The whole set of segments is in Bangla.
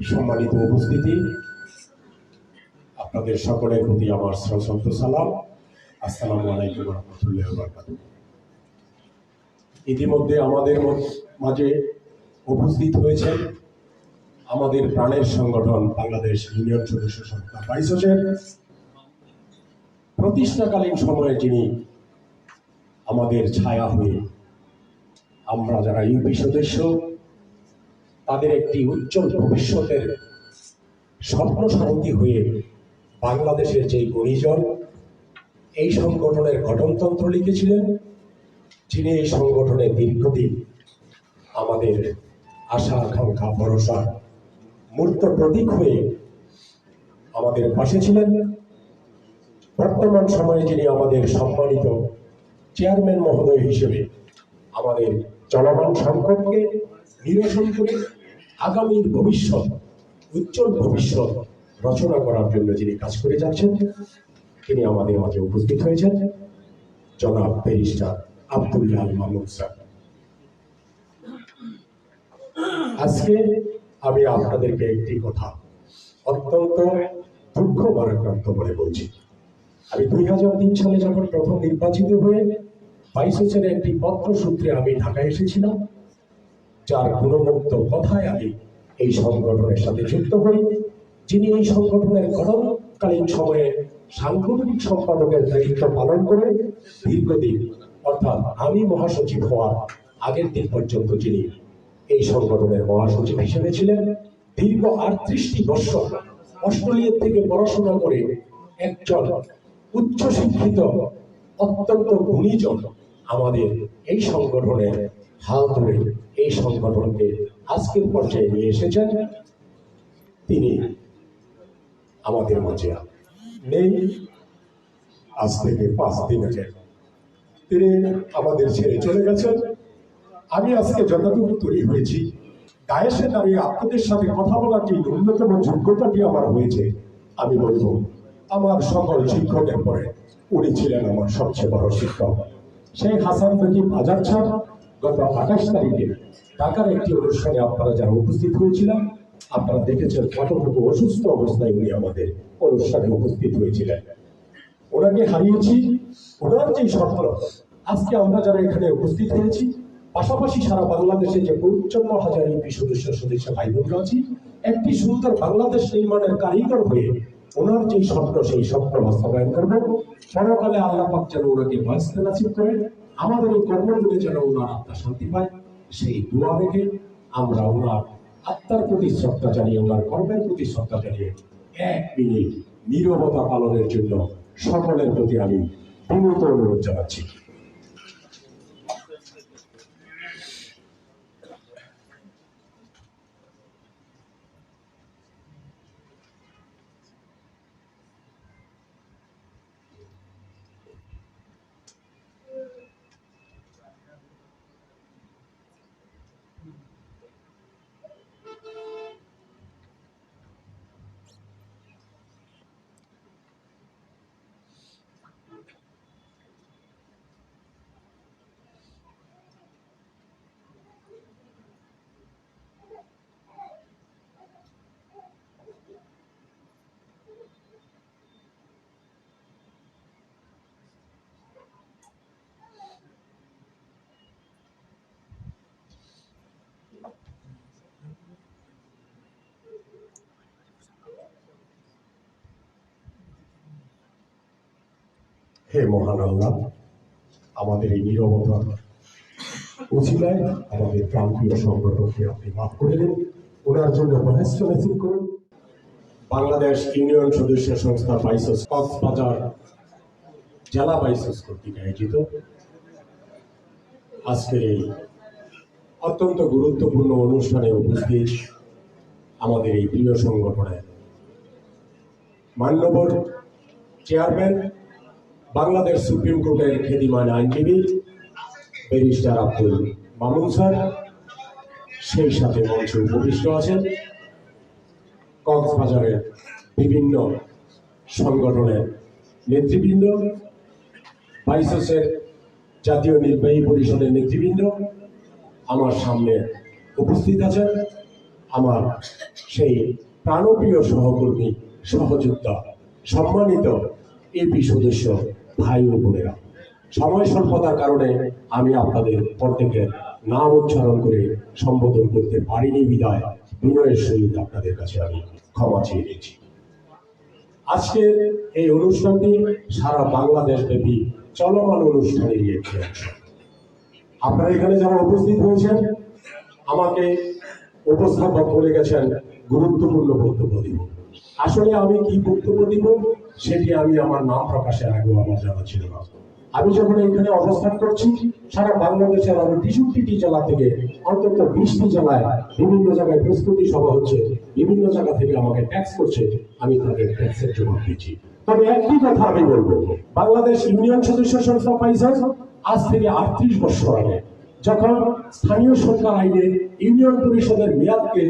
সম্মানিত উপস্থিতি। আপনাদের সকলের প্রতি আমার সশব্দ সালাম। আসসালামু আলাইকুম রহমতুল্লাহ বরকাত ইতিমধ্যে আমাদের মাঝে উপস্থিত হয়েছেন আমাদের প্রাণের সংগঠন বাংলাদেশ ইউনিয়ন সদস্য সংস্থা বাইসোসের প্রতিষ্ঠাকালীন সময়ে যিনি আমাদের ছায়া হয়ে আমরা যারা ইউপি সদস্য তাদের একটি উজ্জ্বল ভবিষ্যতের স্বপ্ন সারথী হয়ে বাংলাদেশের যে গুণীজন, এই সংগঠনের গঠনতন্ত্র লিখেছিলেন, যিনি এই সংগঠনের দীর্ঘদিন আমাদের আশা আকাঙ্ক্ষা ভরসা, মূর্ত প্রতীক হয়ে আমাদের পাশে ছিলেন। বর্তমান সময়ে যিনি আমাদের সম্মানিত চেয়ারম্যান মহোদয় হিসেবে আমাদের চলমান সংকটকে নিরসন করে আগামীর ভবিষ্যৎ, উজ্জ্বল ভবিষ্যৎ রচনা করার জন্য যিনি কাজ করে যাচ্ছেন, তিনি আমাদের মাঝে উপস্থিত হয়েছেন। জনাব ব্যারিস্টার আব্দুল্লাহ মামুন স্যার। আজকে আমি আপনাদেরকে একটি কথা অত্যন্ত দুঃখ ভারাক্রান্ত বলে বলছি। আমি দুই হাজার তিন সালে যখন প্রথম নির্বাচিত হয়ে বছরের একটি পত্র সূত্রে আমি ঢাকায় এসেছিলাম যার গুণমুক্ত কথায় আমি এই সংগঠনের সাথে যুক্ত হই যিনি এই সংগঠনের গঠনকালীন সময়ে সাংগঠনিক সম্পাদকের দায়িত্ব পালন করে দীর্ঘদিন, অর্থাৎ আমি মহাসচিব হওয়ার আগের দিন পর্যন্ত যিনি এই সংগঠনের মহাসচিব হিসেবে ছিলেন, দীর্ঘ আটত্রিশটি বৎসর অস্ট্রেলিয়া থেকে পড়াশোনা করে একজন উচ্চশিক্ষিত, অত্যন্ত গুণীজন আমাদের এই সংগঠনের হাল ধরে এই সংগঠনকে আজকের পর্যায়ে নিয়ে এসেছেন তিনি আমাদের মাঝে নেই, আজ থেকে পাঁচ দিন আগে। তিনি আমাদের ছেড়ে চলে গেছেন। আমি আজকে যতটুকু তৈরি হয়েছি দায়েসে দাঁড়িয়ে আপনাদের সাথে কথা বলার যে ন্যূনতম যোগ্যতাটি আমার হয়েছে। আমি বলব, আমার সকল শিক্ষকের পরে উনি ছিলেন আমার সবচেয়ে বড় শিক্ষক। সেই হাসান ফকির বাজার ছাড় গত আঠাশ তারিখে ঢাকার একটি অনুষ্ঠানে আপনারা যারা উপস্থিত হয়েছিলেন, আপনারা দেখেছেন কতটুকু অসুস্থ অবস্থায় উনি আমাদের অনুষ্ঠানে উপস্থিত হয়েছিলেন। ওনাকে হারিয়েছি, ওনার যে স্বপ্ন আজকে আমরা যারা এখানে উপস্থিত হয়েছি, পাশাপাশি সারা বাংলাদেশে যে পঞ্চান্ন হাজার ইউপি সদস্য সদস্য ভাই বোনরা আছি, একটি সুন্দর বাংলাদেশ নির্মাণের কারিগর হয়ে ওনার যে স্বপ্ন, সেই স্বপ্ন বাস্তবায়ন করবেন পরকালে আল্লাহ পাক যেন ওনাকে বাঁচতে নাসিব করে আমাদের এই কর্মগুলি যেন ওনার আত্মা শান্তি পায়, সেই দোয়া রেখে আমরা ওনার আত্মার প্রতি শ্রদ্ধা জানিয়ে, ওনার কর্মের প্রতি শ্রদ্ধা জানিয়ে এক মিনিট নিরবতা পালনের জন্য সকলের প্রতি আমি বিনীত অনুরোধ জানাচ্ছি। হে মহান আল্লাহ, আমাদের এই নীরবতা উচিলায় আমাদের প্রান্তীয় সংগঠনকে আপনি মাফ করে দিন। ওনার জন্য মহেশ্ব নসিব করুন। বাংলাদেশ ইউনিয়ন সদস্য সংস্থা বাইসস কক্সবাজার জেলা বাইসস কর্তৃক আয়োজিত। আজকের এই অত্যন্ত গুরুত্বপূর্ণ অনুষ্ঠানে উপস্থিত আমাদের এই প্রিয় সংগঠনের মান্যবর চেয়ারম্যান বাংলাদেশ সুপ্রিম কোর্টের খ্যাতিমান আইনজীবী ব্যারিস্টার আব্দুল মামুন স্যার, সেই সাথে মঞ্চে উপবিষ্ট আছেন কক্সবাজারের বিভিন্ন সংগঠনের নেতৃবৃন্দ, বাইসেসের জাতীয় নির্বাহী পরিষদের নেতৃবৃন্দ, আমার সামনে উপস্থিত আছেন আমার সেই প্রাণপ্রিয় সহকর্মী, সহযোদ্ধা, সম্মানিত এপি সদস্য ভাই ও বোনেরা, সময় স্বল্পতার কারণে আমি আপনাদের প্রত্যেকের নাম উচ্চারণ করে সম্বোধন করতে পারিনি, বিদায়। বিনয়ের সহিত আপনাদের কাছে আমি ক্ষমা চেয়ে নিচ্ছি। আজকের এই অনুষ্ঠানটি সারা বাংলাদেশ ব্যাপী চলমান একটি অংশ আপনারা এখানে যারা উপস্থিত হয়েছেন, আমাকে উপস্থাপক বলে গেছেন, গুরুত্বপূর্ণ বক্তব্য দিব। আসলে আমি কি বক্তব্য দিব? সেটি আমি আমার নাম প্রকাশের আগেও আমার জানা ছিল না। আমি যখন এখানে অবস্থান করছি, সারা বাংলাদেশের আমি তেষট্টিটি জেলা থেকে অন্তত বিশটি জেলায় বিভিন্ন জায়গায় প্রস্তুতি সভা হচ্ছে, বিভিন্ন জায়গা থেকে আমাকে ট্যাক্স করছে, আমি তাদের ট্যাক্সের জবাব দিচ্ছি। তবে একটি কথা আমি বলব, বাংলাদেশ ইউনিয়ন সদস্য সংস্থা পাইছে আজ থেকে আটত্রিশ বছর আগে যখন স্থানীয় সরকার আইনে ইউনিয়ন পরিষদের মেয়াদকে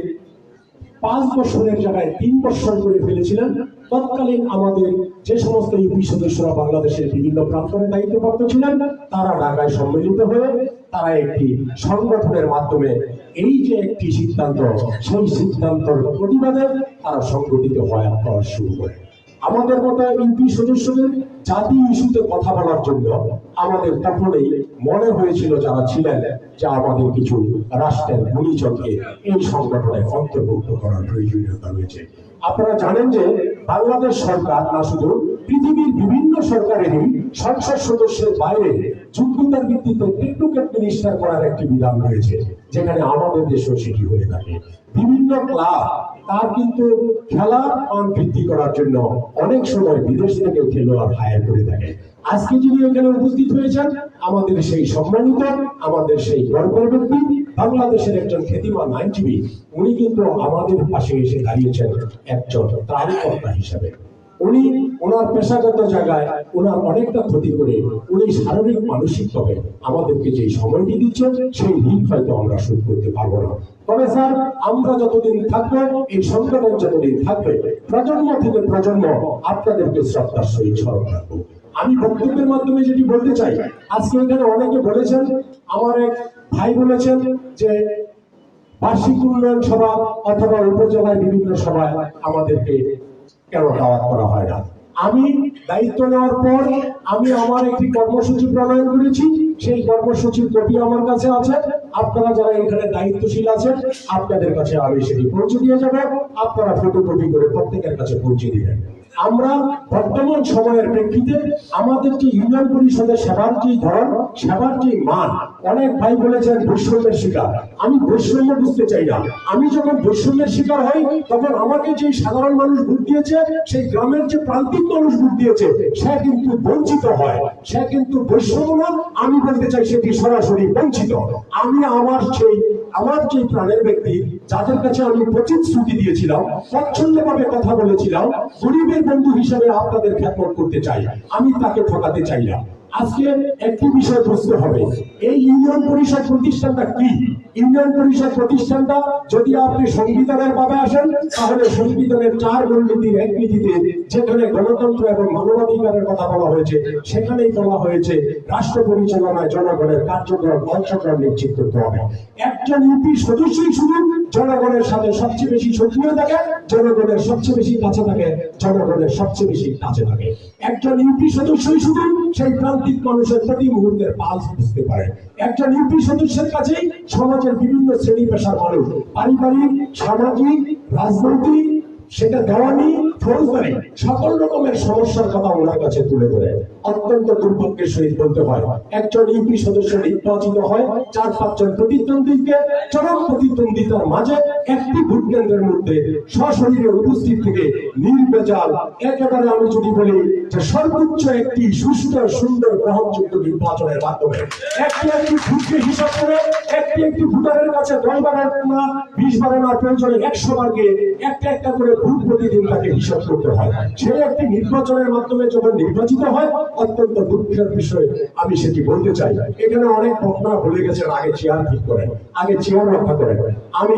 পাঁচ বছরের জায়গায় তিন বছর করে ফেলেছিলেন। তৎকালীন আমাদের যে সমস্ত ইউপি সদস্যরা বাংলাদেশের বিভিন্ন প্রান্তরে দায়িত্বপ্রাপ্ত ছিলেন, তারা ঢাকায় সম্মিলিত হয়ে তারা একটি সংগঠনের মাধ্যমে এই যে একটি সিদ্ধান্ত, সেই সিদ্ধান্তর প্রতিবাদে তারা সংগঠিত হয় করা শুরু করে। আমাদের মতো ইউপি সদস্যদের জাতি ইস্যুতে কথা বলার জন্য আমাদের তখনই মনে হয়েছিল যারা ছিলেন যে আমাদের কিছু রাষ্ট্রের গুণীজনকে এই সংগঠনে অন্তর্ভুক্ত করার প্রয়োজনীয়তা রয়েছে। আপনারা জানেন যে বাংলাদেশ সরকার না শুধু পৃথিবীর বিভিন্ন সরকারেরই সংসদ সদস্যের বাইরে যোগ্যতার ভিত্তিতে টেকনোক্রেট মিনিস্টার করার একটি বিধান রয়েছে, যেখানে আমাদের দেশেও সেটি হয়ে থাকে। বিভিন্ন ক্লাব, তার কিন্তু খেলা মান বৃদ্ধি করার জন্য অনেক সময় বিদেশ থেকে খেলোয়াড় হায়ার করে থাকে। আজকে যিনি এখানে উপস্থিত হয়েছেন, আমাদের সেই সম্মানিত, আমাদের সেই গর্বের ব্যক্তি, বাংলাদেশের একজন খ্যাতিমান আইনজীবী, উনি কিন্তু আমাদের পাশে এসে দাঁড়িয়েছেন একজন ত্রাণকর্তা হিসাবে। উনি ওনার পেশাগত জায়গায় ওনার অনেকটা ক্ষতি করে উনি শারীরিক মানসিক ভাবে আমাদেরকে যে সময়টি দিচ্ছেন, সেই ঋণ হয়তো আমরা শোধ করতে পারব না। তবে স্যার, আমরা যতদিন থাকব, এই সংগঠন যতদিন থাকবে, প্রজন্ম থেকে প্রজন্ম আপনাদেরকে শ্রদ্ধার সহিত স্মরণ রাখব। আমি বক্তব্যের মাধ্যমে যেটি বলতে চাই, আজকে এখানে অনেকে বলেছেন, আমার এক ভাই বলেছেন যে বার্ষিক উন্নয়ন সভা অথবা উপজেলায় বিভিন্ন সভায় আমাদেরকে কেন করা হয় না? আমি দায়িত্ব নেওয়ার পর আমি আমার একটি কর্মসূচি প্রণয়ন করেছি। সেই কর্মসূচির কপি আমার কাছে আছে। আপনারা যারা এখানে দায়িত্বশীল আছেন, আপনাদের কাছে আমি সেটি পৌঁছে দিয়ে যাব। আপনারা ফটোকপি করে প্রত্যেকের কাছে পৌঁছে দিবেন। আমরা বর্তমান সময়ের প্রেক্ষিতে আমাদের যে ইউনিয়ন পরিষদের সেবার যে ধরন, সেবার যে মান, অনেক ভাই বলেছেন বৈষম্যের শিকার। আমি বৈষম্য বুঝতে চাই না। আমি যখন বৈষম্যের শিকার হই, তখন আমাকে যে সাধারণ মানুষ ভোট দিয়েছে, সেই গ্রামের যে প্রান্তিক মানুষ ভোট দিয়েছে, সে কিন্তু বঞ্চিত হয়। সে কিন্তু বৈষম্য আমি বলতে চাই সেটি সরাসরি বঞ্চিত। আমি আমার সেই, আমার যে প্রাণের ব্যক্তি, যাদের কাছে আমি প্রতিশ্রুতি দিয়েছিলাম, স্বচ্ছন্দভাবে কথা বলেছিলাম, গরিবের বন্ধু হিসেবে আপনাদের খ্যাতমত করতে চাই। আমি তাকে ঠকাতে চাই না। আজকে একটি বিষয় বুঝতে হবে। এই ইউনিয়ন পরিষদ প্রতিষ্ঠানটা কি? ইউনিয়ন পরিষদ প্রতিষ্ঠানটা যদি আপনি সংবিধানের ভাবে আসেন, তাহলে সংবিধানের চার মূলনীতির এক নীতিতে যেখানে গণতন্ত্র এবং মানবাধিকারের কথা বলা হয়েছে, সেখানেই বলা হয়েছে, রাষ্ট্র পরিচালনায় জনগণের কার্যক্রম, অংশগ্রহণ নিশ্চিত করতে হবে। একজন ইউপি সদস্যই শুধু জনগণের সাথে সবচেয়ে বেশি সক্রিয় থাকে, জনগণের সবচেয়ে বেশি কাছে থাকে, জনগণের সবচেয়ে বেশি কাছে থাকে। একজন ইউপি সদস্যই শুধু সেই প্রান্তিক মানুষের প্রতি মুহূর্তের পাল বুঝতে পারে। একজন ইউপি সদস্যের কাছেই সমাজের বিভিন্ন শ্রেণি পেশার মানুষ, পারিবারিক, সামাজিক, রাজনৈতিক, সেটা দেওয়ানি সকল রকমের সমস্যার কথা ওনার কাছে তুলে ধরে। অত্যন্ত দুর্ভাগ্যের সহিত বলতে হয়, একজন ইউপি সদস্য নির্বাচিত হয়, চার পাঁচজন প্রতিদ্বন্দ্বীকে, চরম প্রতিদ্বন্দ্বিতার মাঝে একটি ভোট কেন্দ্রের মধ্যে সশরীরে উপস্থিত থেকে একেবারে আমি যদি বলি যে সর্বোচ্চ একটি সুস্থ, সুন্দর, গ্রহণযোগ্য নির্বাচনের মাধ্যমে। একটি একটি ভোটকে হিসাব করে একটি একটি ভোটারের কাছে দশ বারের না, বিশ বারের না, প্রয়োজনে একশো বার গিয়ে একটা একটা করে ভোট প্রতিদিন তাকে হিসাব করতে হয়। সেই একটি নির্বাচনের মাধ্যমে যখন নির্বাচিত হয়, অত্যন্ত দুঃখের বিষয়, আমি সেটি বলতে চাই। এখানে অনেক বক্তা বলে গেছেন, আগে চেয়ার ঠিক করেন, আগে চেয়ার রক্ষা করেন। আমি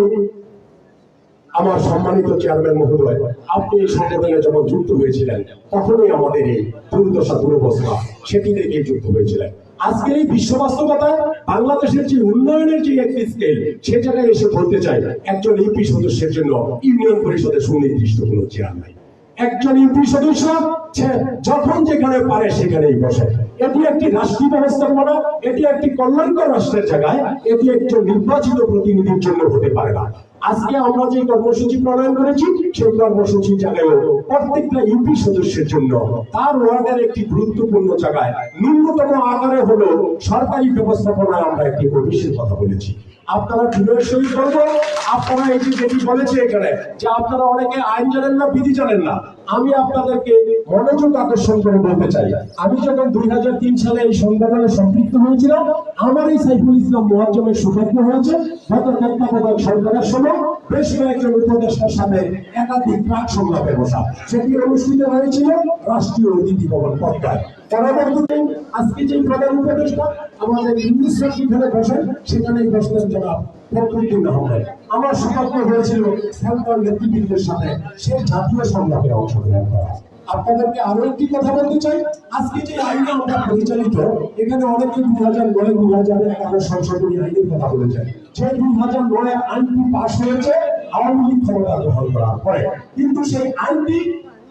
আমার সম্মানিত চেয়ারম্যান মহোদয়, আপনি এই সংগঠনে যখন যুক্ত হয়েছিলেন, তখনই আমাদের এই দুর্দশা, দুরবস্থা, সেটি থেকে যুক্ত হয়েছিলেন। আজকের এই বিশ্ব বাস্তবতায় বাংলাদেশের যে উন্নয়নের যে একটি স্কেল সে জায়গায় এসে বলতে চাই, একজন ইউপি সদস্যের জন্য ইউনিয়ন পরিষদের সুনির্দিষ্ট কোনো চেয়ার নাই। একজন ইউপি সদস্য, সে যখন যেখানে পারে সেখানেই বসে। এটি একটি রাষ্ট্রীয় ব্যবস্থাপনা, এটি একটি কল্যাণকর রাষ্ট্রের জায়গায়, এটি একজন নির্বাচিত প্রতিনিধির জন্য হতে পারে না। আজকে আমরা যে কর্মসূচি প্রণয়ন করেছি, সেই কর্মসূচি জায়গায় প্রত্যেকটা ইউপি সদস্যের জন্য তার ওয়ার্ডের একটি গুরুত্বপূর্ণ জায়গায় ন্যূনতম আকারে হলো সরকারি ব্যবস্থাপনায় আমরা একটি অফিসের কথা বলেছি। আপনারা বিনয়ের সহিত বলব, আপনারা এই যে যেটি বলেছে এখানে, যে আপনারা অনেকে আইন জানেন না, বিধি জানেন না আমি আপনাদেরকে মনোযোগ আকর্ষণ করে বলতে চাই। আমি যখন দুই হাজার তিন সালে এই সংগঠনে সম্পৃক্ত হয়েছিলাম, আমার এই সাইফুল ইসলাম মোয়াজ্জমের সৌভাগ্য হয়েছে। গত তত্ত্বাবধায়ক সরকারের সময় বেশ কয়েকজন উপদেষ্টার সাথে একাধিক প্রাক সংলাপে বসা। সেটি অনুষ্ঠিত হয়েছিল রাষ্ট্রীয় অতিথি ভবন পদ্মায় পরবর্তীতে আজকে যে প্রধান উপদেষ্টা আমাদের ইংলিশ সেখানেই বসলেন জনাব ফখরুদ্দিন আহমেদ। আমার সৌভাগ্য হয়েছিল সেন্ট্রাল নেতৃবৃন্দের সাথে। সেই জাতীয় সংলাপে অংশগ্রহণ করা। আপনাদেরকে আরও একটি কথা বলতে চাই। আজকে যে আইনে আমরা পরিচালিত, এখানে অনেকে দুই হাজার নয়, দুই হাজার এগারো সংশোধনী আইনের কথা বলেছেন। যে দুই হাজার নয় আইনটি পাশ হয়েছে, আওয়ামী লীগ ক্ষমতা গ্রহণ করার পরে। কিন্তু সেই আইনটি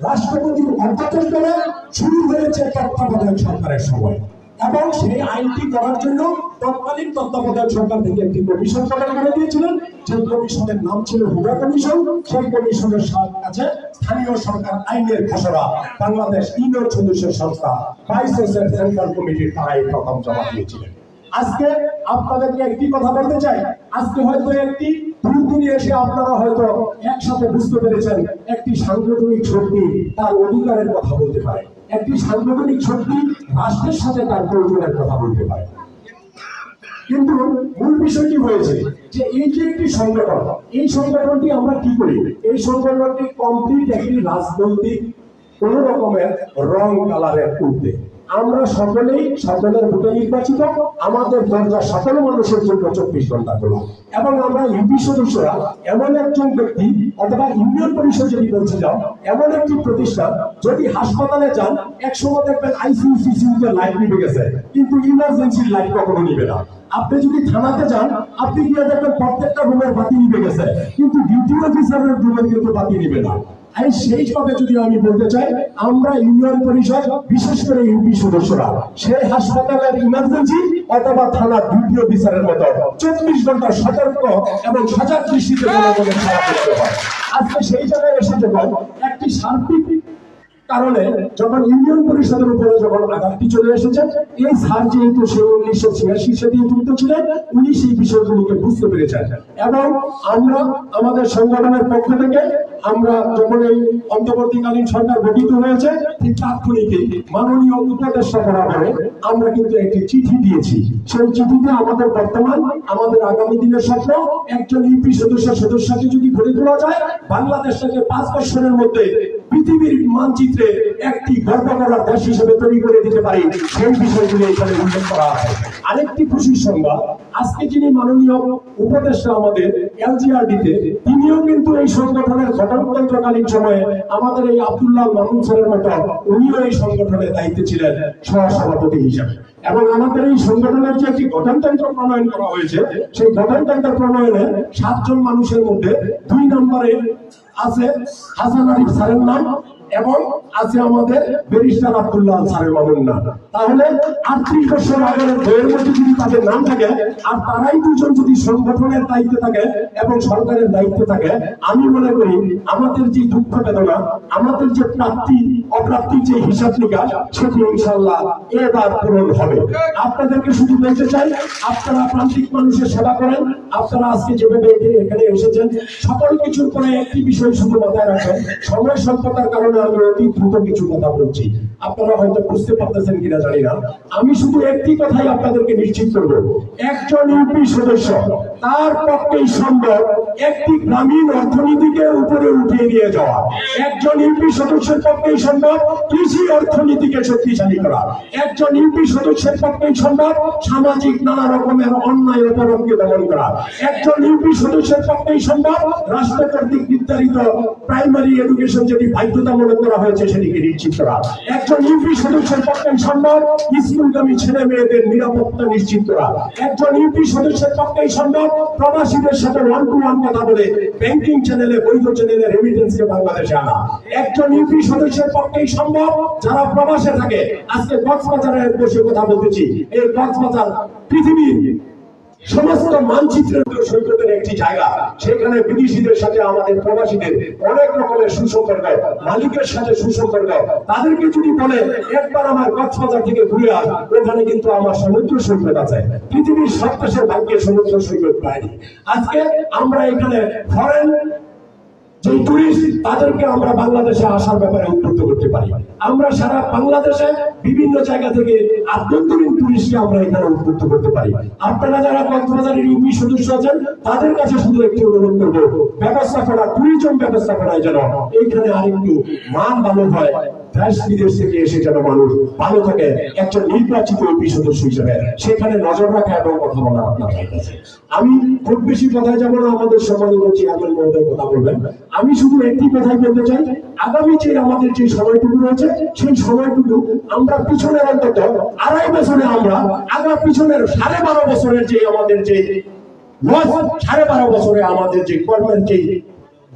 রাষ্ট্রপতির অধ্যাদেশক্রমে শুরু হয়েছে তত্ত্বাবধায়ক সরকারের সময়। এবং সেই আইনটি করার জন্য তৎকালীন তত্ত্বাবধায়ক সরকার থেকে একটি কমিশন গঠন করে দিয়েছিলেন। যে কমিশনের নাম ছিল হুডা কমিশন। সেই কমিশনের কাছে স্থানীয় সরকার আইনের খসড়া, বাংলাদেশ ইউনিয়ন সদস্য সংস্থা ভাইস সেন্ট্রাল কমিটির তারাই প্রথম জমা দিয়েছিলেন। আজকে আপনাদেরকে একটি কথা বলতে চাই। আজকে হয়তো একটি দুর্দিনে এসে আপনারা হয়তো একসাথে বুঝতে পেরেছেন, একটি সাংগঠনিক শক্তি তার অধিকারের কথা বলতে পারে। একটি সাংগঠনিক শক্তি রাষ্ট্রের সাথে তার প্রয়োজনের কথা বলতে পারে। কিন্তু মূল বিষয়টি হয়েছে যে এই যে একটি সংগঠন, এই সংগঠনটি আমরা কি করি? এই সংগঠনটি কমপ্লিট একটি রাজনৈতিক কোন রকমের রং কালারের ঊর্ধ্বে আমরা সকলেই সকলের ভোটে নির্বাচিত। আমাদের দরজা সকল মানুষের জন্য চব্বিশ ঘণ্টা খোলা। এবং আমরা ইউপি সদস্যরা এমন একজন ব্যক্তি অথবা ইউনিয়ন পরিষদ যদি বলতে যাও এমন একটি প্রতিষ্ঠান যদি হাসপাতালে যান, এক সময় দেখবেন আইসিইউসিসিউতে লাইট নিভে গেছে। কিন্তু ইমার্জেন্সির লাইট কখনো নিবে না। আপনি যদি থানাতে যান, আপনি গিয়ে দেখবেন প্রত্যেকটা রুমের বাতি নিভে গেছে। কিন্তু ডিউটি অফিসারের রুমের কিন্তু বাতি নিবে না। এই সেইভাবে যদি আমি বলতে চাই, আমরা ইউনিয়ন পরিষদ, বিশেষ করে ইউপি সদস্যরা, সেই হাসপাতালের ইমার্জেন্সি অথবা থানার ভিডিও বিচারের মতো চব্বিশ ঘণ্টা সতর্ক এবং সজাগ দৃষ্টিতে আজকে সেই জায়গায় এসে একটি সার্বিক কারণে যখন ইউনিয়ন পরিষদের উপরে যখন আঘাতটি চলে এসেছে, এই স্যার যেহেতু সে উনিশশো ছিয়াশি সালে যুক্ত ছিলেন, উনি সেই বিষয়গুলিকে বুঝতে পেরেছেন। এবং আমরা আমাদের সংগঠনের পক্ষ থেকে আমরা যখন এই অন্তর্বর্তীকালীন সরকার গঠিত হয়েছে, ঠিক তাৎক্ষণিকই মাননীয় উপদেষ্টা বরাবরে আমরা কিন্তু একটি চিঠি দিয়েছি। সেই চিঠিতে আমাদের বর্তমান, আমাদের আগামী দিনের স্বপ্ন, একজন ইউপি সদস্য সদস্যকে যদি গড়ে তোলা যায়, বাংলাদেশটাকে পাঁচ বছরের মধ্যে পৃথিবীর মানচিত্রে একটি গর্বকরা দেশ হিসেবে তৈরি করে দিতে পারি, সেই বিষয়গুলি এখানে উল্লেখ করা আছে। আরেকটি খুশির সংবাদ, আজকে যিনি মাননীয় উপদেষ্টা আমাদের এলজিআরডিতে তিনিও কিন্তু এই সংগঠনের গঠনতন্ত্রকালীন সময়ে আমাদের এই স্যারের মতো উনিও এই সংগঠনের দায়িত্বে ছিলেন সহসভাপতি হিসাবে। এবং আমাদের এই সংগঠনের যে একটি গঠনতন্ত্র প্রণয়ন করা হয়েছে, সেই গঠনতন্ত্র প্রণয়নে সাতজন মানুষের মধ্যে দুই নম্বরে আছে হাসান আরিফ স্যারের নাম এবং আছে আমাদের ব্যারিস্টার আব্দুল্লাহ স্যারের মামুন না তাহলে আটত্রিশ বছর আগের বইয়ের মধ্যে যদি তাদের নাম থাকে, আর তারাই দুজন যদি সংগঠনের দায়িত্বে থাকে এবং সরকারের দায়িত্বে থাকে, আমি মনে করি আমাদের যে দুঃখ বেদনা, আমাদের যে প্রাপ্তি অপ্রাপ্তির যে হিসাব নিকাশ, সেটি ইনশাল্লাহ এবার পূরণ হবে। আপনাদেরকে শুধু বলতে চাই, আপনারা প্রান্তিক মানুষের সেবা করেন। আপনারা আজকে যেভাবে এখানে- এসেছেন, সকল কিছুর পরে একটি বিষয় শুধু মাথায় রাখেন, সময় স্বল্পতার কারণে আমি অতি দ্রুত কিছু কথা বলছি। আপনারা হয়তো বুঝতে পারতেছেন কিনা জানি না। আমি শুধু একটি কথাই আপনাদেরকে নিশ্চিত করব। একজন ইউপি সদস্য, তার পক্ষেই সম্ভব একটি গ্রামীণ অর্থনীতিকে উপরে উঠিয়ে নিয়ে যাওয়া। একজন ইউপি সদস্যের পক্ষেই সম্ভব কৃষি অর্থনীতিকে শক্তিশালী করা। একজন ইউপি সদস্যের সম্ভব সামাজিক নানা রকমের অন্যায় দমন করা। একজন ইউপি সদস্যের সম্ভব রাষ্ট্র কর্তৃক নির্ধারিত প্রাইমারি এডুকেশন যেটি বাধ্যতামূলক করা হয়েছে সেটিকে নিশ্চিত করা। একজন ইউপি সদস্যের সম্ভব স্কুলগামী ছেলে মেয়েদের নিরাপত্তা নিশ্চিত করা। একজন ইউপি সদস্যের সম্ভব প্রবাসীদের সাথে ওয়ান টু ওয়ান কথা বলে ব্যাংকিং চ্যানেলে বৈধ চ্যানেলে রেমিটেন্সকে বাংলাদেশে আনা। একজন ইউপি সদস্যের পক্ষেই সম্ভব। যারা প্রবাসে থাকে, আজকে কক্সবাজারে বসে কথা বলতেছি। এই কক্সবাজার পৃথিবীর সমস্ত মানচিত্রের সৈকতের একটি জায়গা। সেখানে বিদেশিদের সাথে আমাদের প্রবাসীদের অনেক রকমের সুসম্পর্ক মালিকের সাথে সুসম্পর্ক তাদেরকে যদি বলে, একবার আমার কক্সবাজার থেকে ঘুরে আস ওখানে কিন্তু আমার সমুদ্র সৈকত আছে। পৃথিবীর সব ভাগ্যের সমুদ্র সৈকত পায়নি আজকে আমরা এখানে ফরেন যে টুরিস্ট তাদেরকে আমরা বাংলাদেশে আসার ব্যাপারে উদ্বুদ্ধ করতে পারি, আমরা সারা বাংলাদেশে বিভিন্ন জায়গা থেকে আভ্যন্তরীণ টুরিস্টকে আমরা এখানে উদ্বুদ্ধ করতে পারি। আপনারা যারা কক্সবাজারের ইউপি সদস্য আছেন, তাদের কাছে শুধু একটি অনুরোধ করব, ব্যবস্থাপনা টুরিজম ব্যবস্থাপনায় যেন এইখানে আরেকটু মান ভালো হয়। দেশ বিদেশ থেকে এসে যেন মানুষ ভালো থাকে, একজন নির্বাচিত ইউপি সদস্য হিসেবে সেখানে নজর রাখা এবং কথা বলা আপনার কাছে। আমি খুব বেশি কথায় যাব না, আমাদের সম্মানিত চেয়ারম্যান মহোদয় কথা বলবেন। আমি শুধু একটি কথাই বলতে চাই, আগামী যে আমাদের যে সময়টুকু রয়েছে, সেই সময়টুকু আমরা পিছনের অন্তত আড়াই বছরে আমরা আগা পিছনের সাড়ে বারো বছরের যে আমাদের যে সাড়ে বারো বছরে আমাদের যে কর্মের যে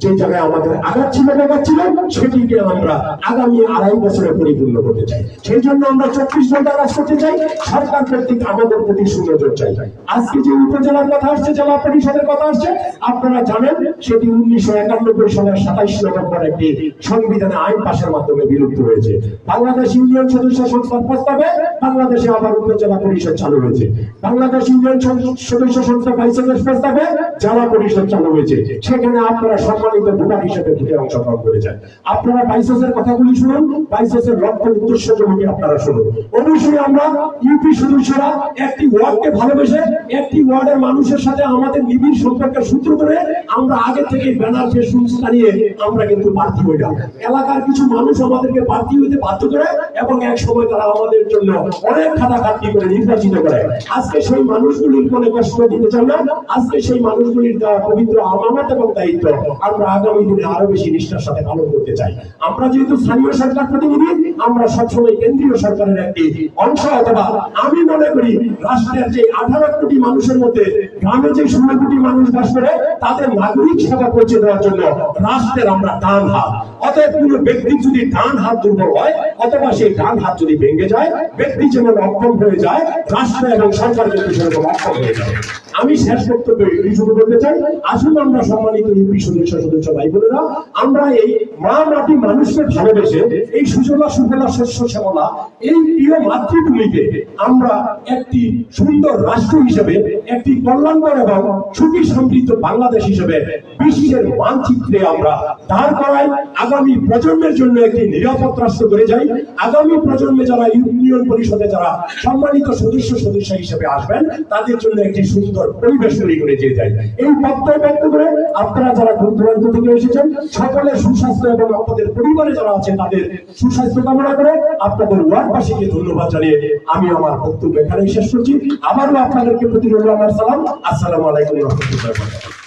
যে জায়গায় আমাদের আঘাত ছিল ব্যাপার ছিল, সেটিকে আমরা আগামী আড়াই বছরে পরিপূর্ণ করতে চাই। সেই জন্য আমরা চব্বিশ ঘণ্টা কাজ করতে চাই, সরকার কর্তৃক আমাদের প্রতি সুনজর চাই। আজকে যে উপজেলার কথা আসছে, জেলা পরিষদের কথা আসছে, আপনারা জানেন, সেটি উনিশশো একানব্বই সালের সাতাইশ নভেম্বর একটি সংবিধানে আইন পাশের মাধ্যমে বিলুপ্ত হয়েছে। বাংলাদেশ ইউনিয়ন সদস্য সংস্থার প্রস্তাবে বাংলাদেশে আবার উপজেলা পরিষদ চালু হয়েছে। বাংলাদেশ ইউনিয়ন সদ- সদস্য সংস্থা বাইসের প্রস্তাবে জেলা পরিষদ চালু হয়েছে। সেখানে আপনারা মানুষের সাথে আমাদের নিবিড় সম্পর্কের সূত্র ধরে আমরা আগে থেকে আমরা কিন্তু প্রার্থী হই না। এলাকার কিছু মানুষ আমাদেরকে প্রার্থী হইতে বাধ্য করে এবং এক সময় তারা আমাদের জন্য অনেক খাটাখাটনি করে নির্বাচিত করে। আজকে সেই মানুষগুলির মনে কষ্ট দিতে চান না। আজকে সেই মানুষগুলির দেওয়া পবিত্র আমানত এবং দায়িত্ব আমরা আগামী দিনে আরও বেশি নিষ্ঠার সাথে পালন করতে চাই। আমরা যেহেতু স্থানীয় সরকার প্রতিনিধি, আমরা সবসময় কেন্দ্রীয় সরকারের একটি অংশ অথবা আমি মনে করি রাষ্ট্রের যে আঠারো কোটি মানুষের মধ্যে গ্রামে যে ষোলো কোটি মানুষ বাস করে, তাদের নাগরিক সেবা পৌঁছে দেওয়ার জন্য রাষ্ট্রের আমরা ডান হাত। অতএব কোনো ব্যক্তির যদি ডান হাত দুর্বল হয়, অথবা সেই ডান হাত যদি ভেঙে যায়, ব্যক্তি যেমন অক্ষম হয়ে যায়, রাষ্ট্র এবং সরকার কিন্তু সেরকম অক্ষম হয়ে যায়। আমি শেষ বক্তব্য এই শুরু করতে চাই, আসুন আমরা সম্মানিত ইউপি সদস্য সদস্য ভাই বোনেরা, আমরা এই মা মাটি মানুষকে ভালোবেসে এই সুজলা সুফলা শস্য শ্যামলা, এই প্রিয় মাতৃভূমিকে আমরা একটি সুন্দর রাষ্ট্র হিসেবে, একটি কল্যাণকর এবং সুখী সমৃদ্ধ বাংলাদেশ হিসেবে বিশ্বের মানচিত্রে আমরা দাঁড় করাই। আগামী প্রজন্মের জন্য একটি নিরাপদ রাষ্ট্র করে যাই। আগামী প্রজন্মে যারা ইউনিয়ন পরিষদে যারা সম্মানিত সদস্য সদস্য হিসেবে আসবেন, তাদের জন্য একটি সুন্দর পরিবেশ তৈরি করে দিয়ে যাই। এই বক্তব্য ব্যক্ত করে আপনারা যারা দূর দূরান্ত থেকে এসেছেন সকলের সুস্বাস্থ্য এবং আপনাদের পরিবারে যারা আছেন, তাদের সুস্বাস্থ্য কামনা করে আপনাদের ধন্যবাদ জানিয়ে আমি আমার বক্তব্য এখানেই শেষ করছি। আবারও আপনাদেরকে প্রতি রইল আমার সালাম। আসসালামু আলাইকুম রহমতুল্লাহ